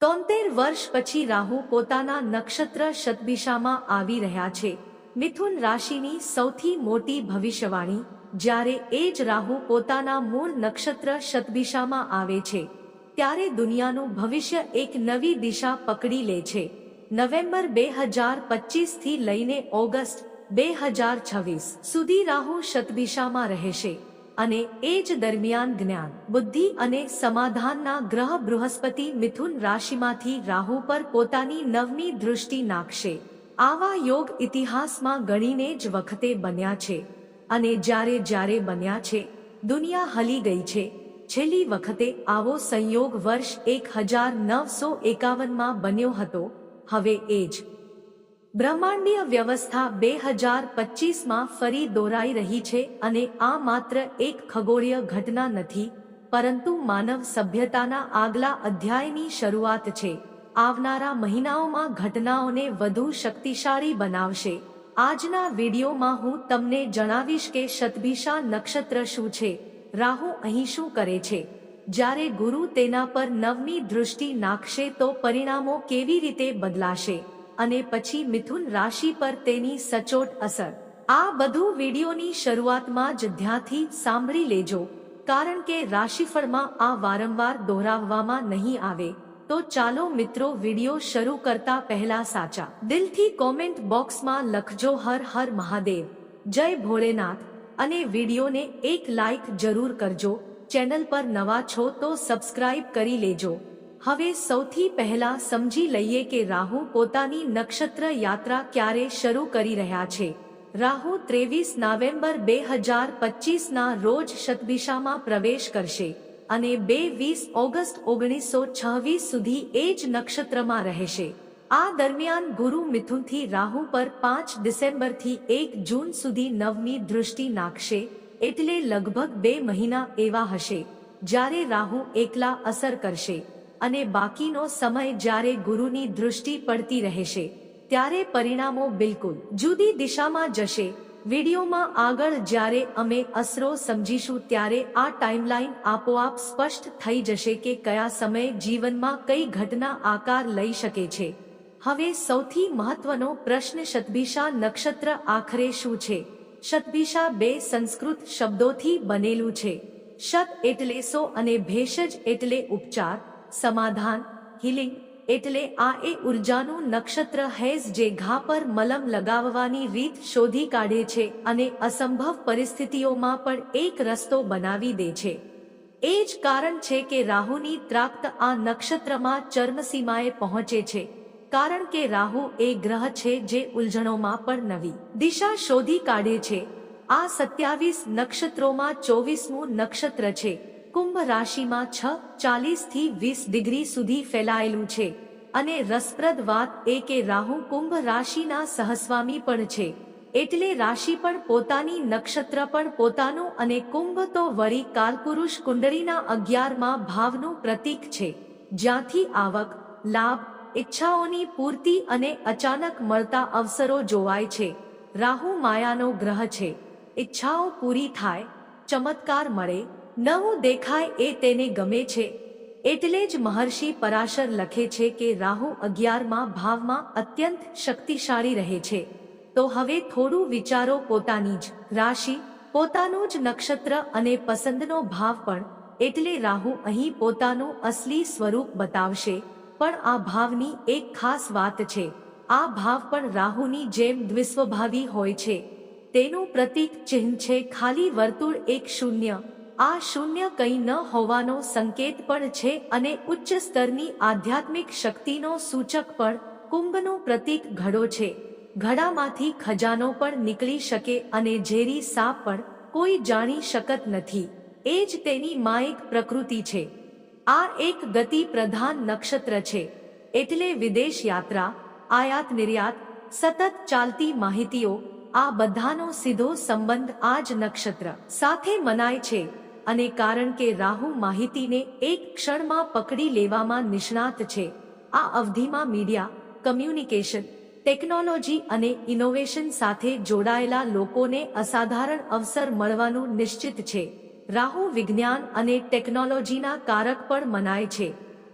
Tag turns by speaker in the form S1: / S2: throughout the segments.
S1: તોતેર વર્ષ પછી રાહુ પોતાના નક્ષત્ર શતદિશામાં આવી રહ્યા છે. મિથુન રાશિની સૌથી મોટી ભવિષ્યવાણી, જ્યારે એ જ રાહુ પોતાના મૂળ નક્ષત્ર શતદિશામાં આવે છે. ત્યારે દુનિયાનું ભવિષ્ય એક નવી દિશા પકડી લે છે. નવેમ્બર બે હજાર પચીસથી લઈને ઓગસ્ટ બે હજાર છવ્વીસ સુધી રાહુ શતદિશામાં રહેશે. અને એ જ દરમિયાન જ્ઞાન, બુદ્ધિ અને સમાધાનના ગ્રહ બૃહસ્પતિ મિથુન રાશિમાંથી રાહુ પર પોતાની નવમી દૃષ્ટિ નાખશે. આવા યોગ ઇતિહાસમાં ગણીને જ વખતે બન્યા છે. અને જ્યારે જ્યારે બન્યા છે, દુનિયા હલી ગઈ છે. છેલ્લી વખતે આવો સંયોગ વર્ષ એક હજાર નવસો એકાવનમાં બન્યો હતો. હવે એ જ બ્રહ્માંડીય વ્યવસ્થા બે હજાર પચીસમાં ફરી દોરાઈ રહી છે અને આ માત્ર એક ખગોળીય ઘટના નથી, પરંતુ માનવ સભ્યતાના આગલા અધ્યાયની શરૂઆત છે. આવનારા મહિનાઓમાં ઘટનાઓને વધુ શક્તિશાળી બનાવશે. આજના વિડીયોમાં હું તમને જણાવીશ કે શતભિષા નક્ષત્ર શું છે, રાહુ અહીં શું કરે છે, જ્યારે ગુરુ તેના પર નવમી દૃષ્ટિ નાખશે તો પરિણામો કેવી રીતે બદલાશે? અને પછી મિથુન રાશિ પર તેની સચોટ અસર. આ બધું વિડીયોની શરૂઆતમાં જ ધ્યાનથી સાંભળી લેજો, કારણ કે રાશિફળમાં આ વારંવાર દોહરાવવામાં નહીં આવે. તો ચાલો મિત્રો વીડિયો શરૂ કરતા પહેલા સાચા. દિલથી કોમેન્ટ બોક્સમાં લખજો હર હર મહાદેવ. જય ભોળેનાથ અને વિડીયોને એક લાઈક જરૂર કરજો. ચેનલ પર નવા છો તો સબસ્ક્રાઇબ કરી લેજો. હવે સૌથી પહેલા સમજી લઈએ કે રાહુ પોતાની નક્ષત્ર યાત્રા ક્યારે શરૂ કરી રહ્યા છે. રાહુ ત્રેવીસ નવેમ્બર બે હજાર પચીસના રોજ શતદિશામાં પ્રવેશ કરશે અને બે વીસ ઓગસ્ટ ઓગણીસો છવ્વીસ સુધી એ જ નક્ષત્રમાં રહેશે. આ દરમિયાન ગુરુ મિથુનથી રાહુ પર પાંચ ડિસેમ્બરથી એક જૂન સુધી નવમી દૃષ્ટિ નાખશે એટલે લગભગ બે મહિના એવા હશે, જ્યારે રાહુ એકલા અસર કરશે. અને બાકીનો સમય જ્યારે ગુરુની દૃષ્ટિ પડતી રહેશે, ત્યારે પરિણામો બિલકુલ જુદી દિશામાં જશે. વિડીયોમાં આગળ જ્યારે અમે અસરો સમજીશું ત્યારે આ ટાઈમલાઈન આપોઆપ સ્પષ્ટ થઈ જશે કે કયા સમયે જીવનમાં કઈ ઘટના આકાર લઈ શકે છે. હવે સૌથી મહત્વનો પ્રશ્ન શતભિષા નક્ષત્ર આખરે શું છે? શતભિષા બે સંસ્કૃત શબ્દોથી બનેલું છે. શત એટલે સો અને ભેષજ એટલે ઉપચાર સમાધાન હિલિંગ એટલે આ એ ઉર્જાનું નક્ષત્ર હેઝ જે ઘા પર મલમ લગાવવાની રીત શોધી કાઢે છે અને અસંભવ પરિસ્થિતિઓમાં પણ એક રસ્તો બનાવી દે છે. એ જ કારણ છે કે રાહુની ત્રાક્ત આ નક્ષત્રમાં ચર્મસીમાએ પહોંચે છે, કારણ કે રાહુ એ ગ્રહ છે જે ઉલઝણોમાં પણ નવી દિશા શોધી કાઢે છે. આ સત્યાવીસ નક્ષત્રોમાં ચોવીસમું નક્ષત્ર છે. કુંભ રાશિમાં છ, ચાલીસથી વીસ ડિગ્રી સુધી ફેલાયેલું છે. અને રસપ્રદ વાત એ કે રાહુ કુંભ રાશિના સહસ્વામી પણ છે. એટલે રાશિ પણ પોતાની નક્ષત્ર પણ પોતાનું અને કુંભ તો વળી કાલપુરુષ કુંડળીના અગિયારમાં ભાવનું પ્રતીક છે. જ્યાંથી આવક, લાભ, ઈચ્છાઓની પૂર્તિ અને અચાનક મળતા અવસરો જોવાય છે. રાહુ માયાનો ગ્રહ છે. ઈચ્છાઓ પૂરી થાય, ચમત્કાર મળે નવું દેખાય એ તેને ગમે છે. એટલે જ મહર્ષિ પરાશર લખે છે કે રાહુ અગિયારમાં ભાવમાં અત્યંત શક્તિશાળી રહે છે. તો હવે થોડું વિચારો પોતાની જ રાશિ, પોતાનું જ નક્ષત્ર અને પસંદનો ભાવ પણ, એટલે રાહુ અહીં પોતાનું અસલી સ્વરૂપ બતાવશે. પણ આ ભાવની એક ખાસ વાત છે. આ ભાવ પણ રાહુની જેમ દ્વિસ્વભાવી હોય છે. તેનું પ્રતીક ચિહ્ન છે ખાલી વર્તુળ એક શૂન્ય. આ શૂન્ય કંઈ ન હોવાનો સંકેત પણ છે અને ઉચ્ચ સ્તરની આધ્યાત્મિક શક્તિનો સૂચક પણ કુંભનું પ્રતીક ઘડો છે. ઘડામાંથી ખજાનો પણ નીકળી શકે અને ઝેરી સાપ પણ કોઈ જાણી શકત નથી. એ જ તેની માયક પ્રકૃતિ છે. આ એક ગતિ પ્રધાન નક્ષત્ર છે. એટલે વિદેશ યાત્રા, આયાત નિર્યાત, સતત ચાલતી માહિતીઓ, આ બધાનો સીધો સંબંધ આ જ નક્ષત્ર સાથે મનાય છે. અને કારણ કે રાહુ માહિતીને એક ક્ષણમાં પકડી લેવામાં નિષ્ણાત છે. આ અવધિમાં મીડિયા, કમ્યુનિકેશન, ટેકનોલોજી અને ઇનોવેશન સાથે જોડાયેલા લોકોને અસાધારણ અવસર મળવાનું નિશ્ચિત છે. રાહુ વિજ્ઞાન અને ટેકનોલોજીના કારક પણ મનાય છે.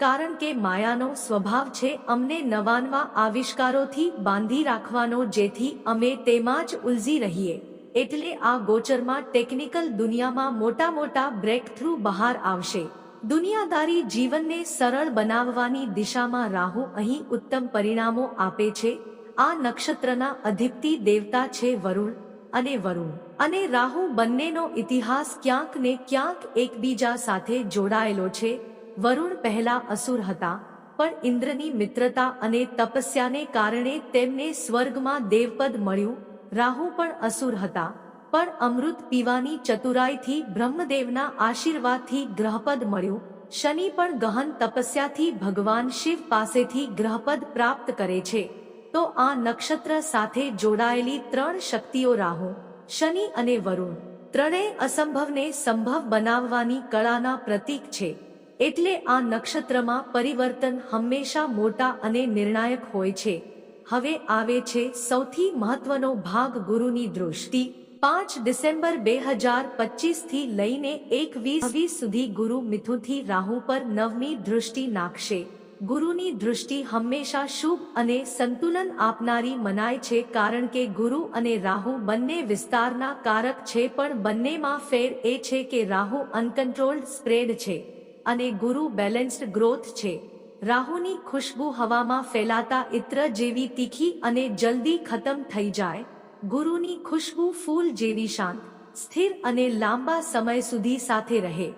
S1: કારણ કે માયાનો સ્વભાવ છે અમને નવાનવા આવિષ્કારોથી બાંધી રાખવાનો જેથી અમે તેમાં જ ઉલઝી રહીએ. એટલે આ ગોચરમાં ટેકનિકલ દુનિયામાં મોટા મોટા બ્રેકથ્રુ બહાર આવશે. દુનિયાદારી જીવનને સરળ બનાવવાની દિશામાં રાહુ અહીં ઉત્તમ પરિણામો આપે છે. આ નક્ષત્રના અધિપતિ દેવતા છે વરુણ અને વરુણ. અને રાહુ બંનેનો ઇતિહાસ ક્યાંક ને ક્યાંક એકબીજા સાથે જોડાયેલો છે. વરુણ પહેલા અસુર હતા, પણ ઇન્દ્રની મિત્રતા અને તપસ્યાને કારણે તેમને સ્વર્ગમાં દેવપદ મળ્યું. રાહુ પણ અસુર હતા, પણ અમૃત પીવાની ચતુરાઈથી બ્રહ્મદેવના આશીર્વાદથી ગ્રહપદ મળ્યું. શનિ પણ ગહન તપસ્યાથી ભગવાન શિવ પાસેથી ગ્રહપદ પ્રાપ્ત કરે છે. તો આ નક્ષત્ર સાથે જોડાયેલી ત્રણ શક્તિઓ રાહુ, શનિ અને વરુણ, ત્રણેય અસંભવને સંભવ બનાવવાની કળાના પ્રતીક છે. એટલે આ નક્ષત્રમાં પરિવર્તન હંમેશા મોટા અને નિર્ણાયક હોય છે. હવે આવે છે સૌથી મહત્વનો ભાગ ગુરુની દૃષ્ટિ. પાંચ ડિસેમ્બર બે હજાર પચીસથી લઈને એકવીસ સુધી ગુરુ મિથુનથી રાહુ પર નવમી દૃષ્ટિ નાખશે. ગુરુની દૃષ્ટિ હંમેશા શુભ અને સંતુલન આપનારી મનાય છે કારણ કે ગુરુ અને રાહુ બંને વિસ્તારના કારક છે પણ બંનેમાં ફેર એ છે કે રાહુ અનકન્ટ્રોલ્ડ સ્પ્રેડ છે અને ગુરુ બેલેન્સ્ડ ગ્રોથ છે. રાહુની ખુશ્બુ હવામાં ફેલાતા ઇત્ર જેવી તીખી અને જલ્દી ખતમ થઈ જાય, ગુરુની ખુશ્બુ ફૂલ જેવી શાંત, સ્થિર અને લાંબા સમય સુધી સાથે રહે.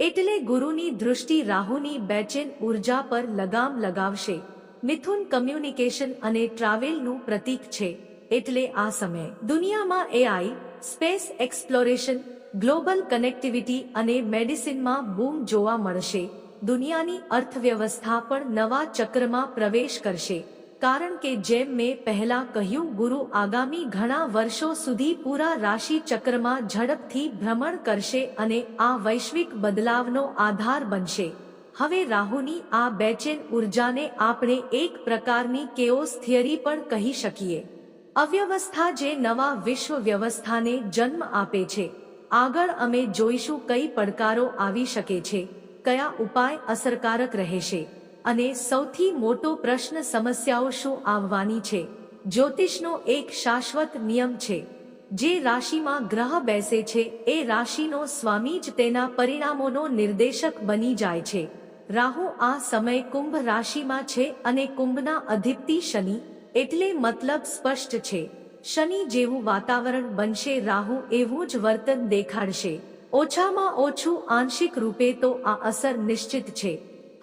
S1: એટલે ગુરુની દૃષ્ટિ રાહુની બેચેન ઊર્જા પર લગામ લગાવશે. મિથુન કમ્યુનિકેશન અને ટ્રાવેલનું પ્રતીક છે. એટલે આ સમય. દુનિયામાં AI, space exploration, global connectivity અને મેડિસિનમાં બૂમ જોવા મળશે. દુનિયાની અર્થવ્યવસ્થા પણ નવા ચક્રમાં પ્રવેશ કરશે. કારણ કે જેમ મેં પહેલા કહ્યું, ગુરુ આગામી ઘણા વર્ષો સુધી પૂરા રાશિ ચક્રમાં ઝડપથી ભ્રમણ કરશે અને આ વૈશ્વિક બદલાવનો આધાર બનશે. હવે રાહુની આ બેચેન ઉર્જાને આપણે એક પ્રકારની કેઓસ થિયરી પણ કહી શકીએ. અવ્યવસ્થા જે નવા વિશ્વ વ્યવસ્થાને જન્મ આપે છે. આગળ અમે જોઈશું કઈ પડકારો આવી શકે છે. કયા ઉપાય અસરકારક રહેશે અને સૌથી મોટો પ્રશ્ન સમસ્યાઓ શું આવવાની છે? જ્યોતિષનો એક શાશ્વત નિયમ છે. જે રાશિમાં ગ્રહ બેસે છે, એ રાશિનો સ્વામી જ તેના પરિણામોનો નિર્દેશક બની જાય છે. રાહુ આ સમય કુંભ રાશિમાં છે અને કુંભના અધિપતિ શનિ, એટલે મતલબ સ્પષ્ટ છે. શનિ જેવું વાતાવરણ બનશે, રાહુ એવું જ વર્તન દેખાડશે. ઓછામાં ઓછું આંશિક રૂપે તો આ અસર નિશ્ચિત છે.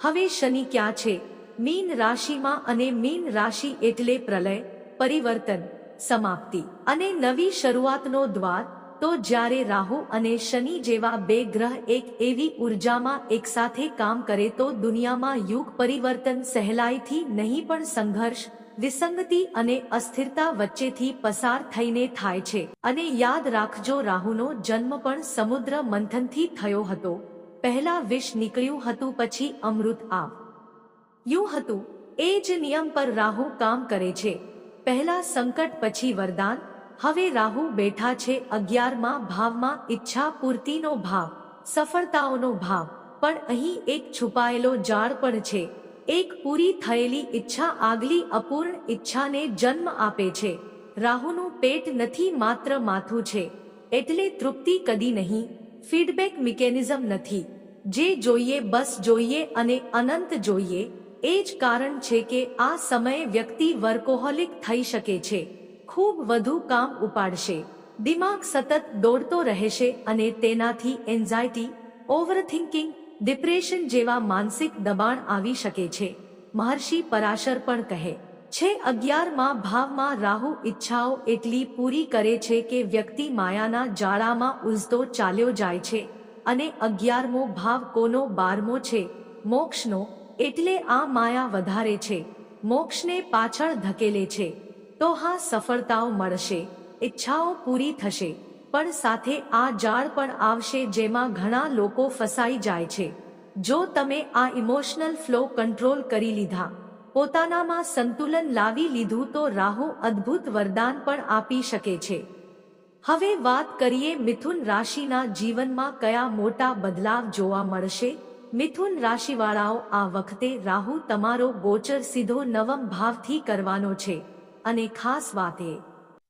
S1: હવે શનિ ક્યાં છે? મીન રાશિમાં અને મીન રાશિ એટલે પ્રલય, પરિવર્તન, સમાપ્તિ. અને નવી શરૂઆતનો દ્વાર, તો જ્યારે રાહુ અને શનિ જેવા બે ગ્રહ એક એવી ઉર્જામાં એકસાથે કામ કરે તો દુનિયામાં યુગ પરિવર્તન સહેલાઈથી નહીં પણ સંઘર્ષ વિસંગતિ અને અસ્થિરતા વચ્ચેથી પસાર થઈને થાય છે. અને યાદ રાખજો, રાહુનો જન્મ પણ સમુદ્ર મંથનથી થયો હતો. પહેલા વિષ નીકળ્યું હતું, પછી અમૃત આવ. યું હતું, એ જ નિયમ પર રાહુ કામ કરે છે. પહેલા સંકટ, પછી વરદાન. હવે રાહુ બેઠા છે, અગિયારમાં ભાવમાં ઈચ્છા પૂર્તિનો ભાવ, સફળતાઓનો ભાવ. પણ અહીં એક છુપાયેલો જાળ પણ છે. એક પૂરી થયેલી ઈચ્છા આગલી અપૂર્ણ ઈચ્છાને જન્મ આપે છે. રાહુનું પેટ નથી માત્ર માથું છે. એટલે તૃપ્તિ કદી નહીં. ફીડબેક મિકેનિઝમ નથી. જે જોઈએ બસ જોઈએ અને અનંત જોઈએ. એ જ કારણ છે કે આ સમયે વ્યક્તિ વર્કોહોલિક થઈ શકે છે. ખૂબ વધુ કામ ઉપાડશે. દિમાગ સતત દોડતો રહેશે અને તેનાથી એન્ઝાયટી, ઓવરથિંકિંગ ડિપ્રેશન જેવા માનસિક દબાણ આવી શકે છે. મહર્ષિ પરાશર પણ કહે છે, અગિયારમાં ભાવમાં રાહુ ઈચ્છાઓ એટલી પૂરી કરે છે કે વ્યક્તિ માયાના જાળામાં ઉઝતો ચાલ્યો જાય છે. અને અગિયારમો ભાવ કોનો બારમો છે? મોક્ષનો, એટલે આ માયા વધારે છે. મોક્ષને પાછળ ધકેલે છે. તો હા સફળતાઓ મળશે. ઈચ્છાઓ પૂરી થશે. પણ સાથે આ જાળ પણ આવશે જેમાં ઘણા લોકો ફસાઈ જાય છે. જો તમે આ ઇમોશનલ ફ્લો કંટ્રોલ કરી લીધા, પોતાનામાં સંતુલન લાવી લીધું તો રાહુ અદ્ભુત વરદાન પણ આપી શકે છે. હવે વાત કરીએ મિથુન રાશિના જીવનમાં કયા મોટા બદલાવ જોવા મળશે? મિથુન રાશિવાળાઓ, આ વખતે રાહુ તમારો ગોચર સીધો નવમ ભાવથી કરવાનો છે. અને ખાસ વાત એ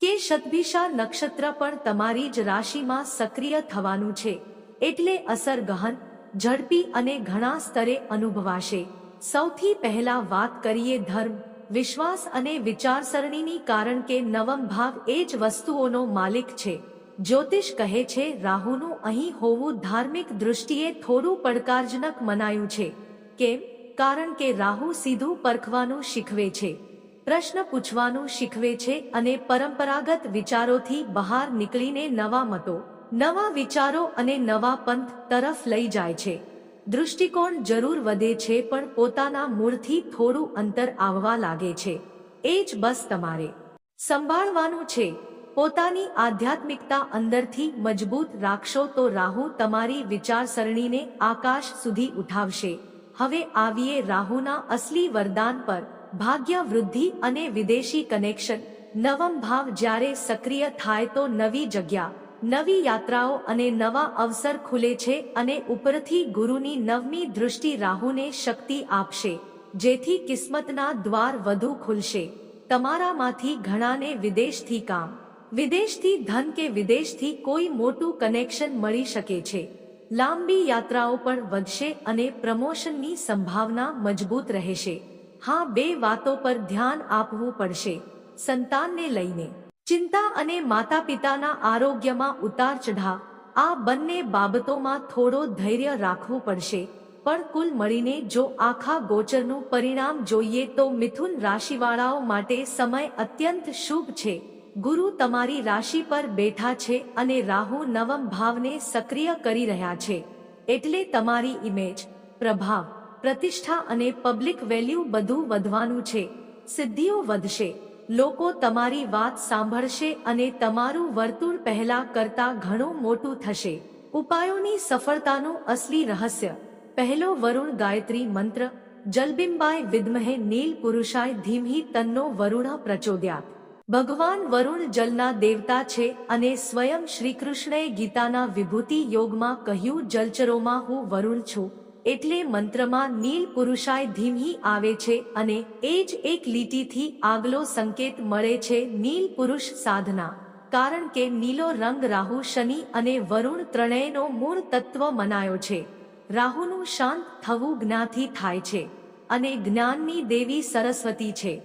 S1: કે શતભિષા નક્ષત્ર પણ તમારી જ રાશિમાં સક્રિય થવાનું છે, એટલે અસર ગહન, ઝડપી અને ઘણા સ્તરે અનુભવાશે. સૌથી પહેલા વાત કરીએ ધર્મ, વિશ્વાસ અને વિચારસરણીની કારણ કે નવમ ભાવ એ જ વસ્તુઓનો માલિક છે. જ્યોતિષ કહે છે, રાહુનું અહીં હોવું ધાર્મિક દૃષ્ટિએ થોડું પડકારજનક મનાયું છે. કેમ? કારણ કે રાહુ સીધું પરખવાનું શીખવે છે. પ્રશ્ન પૂછવાનું શીખવે છે અને પરંપરાગત વિચારોથી બહાર નીકળીને નવા મતો, નવા વિચારો અને નવા પંથ તરફ લઈ જાય છે. દૃષ્ટિકોણ જરૂર વધે છે પણ પોતાના મૂળથી થોડું અંતર આવવા લાગે છે. એ જ બસ તમારે. સંભાળવાનું છે. પોતાની આધ્યાત્મિકતા અંદરથી મજબૂત રાખશો તો રાહુ તમારી વિચારસરણીને આકાશ સુધી ઉઠાવશે. હવે આવીએ રાહુના અસલી વરદાન પર. ભાગ્ય વૃદ્ધિ અને વિદેશી કનેક્શન નવમ ભાવ જ્યારે સક્રિય થાય તો નવી જગ્યા, નવી યાત્રાઓ અને નવા અવસર ખુલે છે અને ઉપરથી ગુરુની નવમી દૃષ્ટિ રાહુને શક્તિ આપશે, જેથી કિસ્મતના દ્વાર વધુ ખુલશે. તમારામાંથી ઘણાને વિદેશથી કામ, વિદેશથી ધન કે વિદેશથી કોઈ મોટું કનેક્શન મળી શકે છે. લાંબી યાત્રાઓ પણ વધશે અને પ્રમોશનની સંભાવના મજબૂત રહેશે. હા, બે વાતો પર ધ્યાન આપવું પડશે. સંતાનને લઈને. ચિંતા અને માતા પિતાના આરોગ્યમાં ઉતાર ચઢાવ. આ બંને બાબતોમાં થોડો ધૈર્ય રાખવું પડશે. પણ કુલ મળીને જો આખા ગોચરનું પરિણામ જોઈએ તો મિથુન રાશિવાળાઓ માટે સમય અત્યંત શુભ છે. ગુરુ તમારી રાશિ પર બેઠા છે અને રાહુ નવમ ભાવને સક્રિય કરી રહ્યા છે. એટલે તમારી ઇમેજ પ્રભાવ પ્રતિષ્ઠા અને પબ્લિક વેલ્યુ બધું વધવાનું છે. સિદ્ધિઓ વધશે. લોકો તમારી વાત સાંભળશે અને તમારું વર્તુળ પહેલા કરતા ઘણું મોટું થશે. ઉપાયોની સફળતાનું અસલી રહસ્ય. પહેલો વરુણ ગાયત્રી મંત્ર, જલબિંબાય વિદ્મહે નીલ પુરુષાય ધીમહી તન્નો વરુણ પ્રચોદ્યા ભગવાન વરુણ જલના દેવતા છે અને સ્વયં શ્રીકૃષ્ણએ ગીતાના વિભૂતિ યોગમાં કહ્યું, જલચરોમાં હું વરુણ છું. એટલે મંત્રમાં નીલ પુરુષાય ધીમહી આવે છે અને એ જ એક લીટીથી આગલો સંકેત મળે છે નીલ પુરુષ સાધના. કારણ કે નીલો રંગ રાહુ, શનિ અને વરુણ ત્રણેયનો મૂળ તત્વ મનાયો છે. રાહુનું શાંત થવું જ્ઞાથી થાય છે અને જ્ઞાનની દેવી સરસ્વતી છે.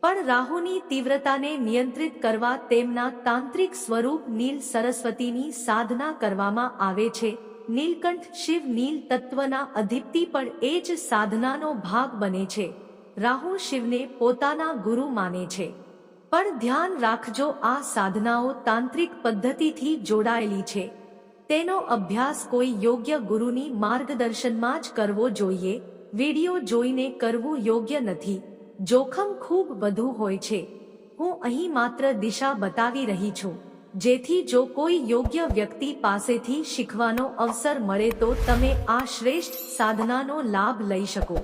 S1: પણ રાહુની તીવ્રતાને નિયંત્રિત કરવા તેમના તાંત્રિક સ્વરૂપ નીલ સરસ્વતીની સાધના કરવામાં આવે છે નીલકંઠ શિવ નીલ તત્વના અધિપતિ પણ એ જ સાધનાનો ભાગ બને છે. રાહુ શિવને પોતાના ગુરુ માને છે. પણ ધ્યાન રાખજો, આ સાધનાઓ તાંત્રિક પદ્ધતિથી જોડાયેલી છે. તેનો અભ્યાસ કોઈ યોગ્ય ગુરુની માર્ગદર્શનમાં જ કરવો જોઈએ. વિડિયો જોઈને કરવું યોગ્ય નથી. જોખમ ખૂબ વધુ હોય છે. હું અહીં માત્ર દિશા બતાવી રહી છું. જેથી જો કોઈ યોગ્ય વ્યક્તિ પાસેથી શીખવાનો અવસર મળે તો તમે આ શ્રેષ્ઠ સાધનાનો લાભ લઈ શકો.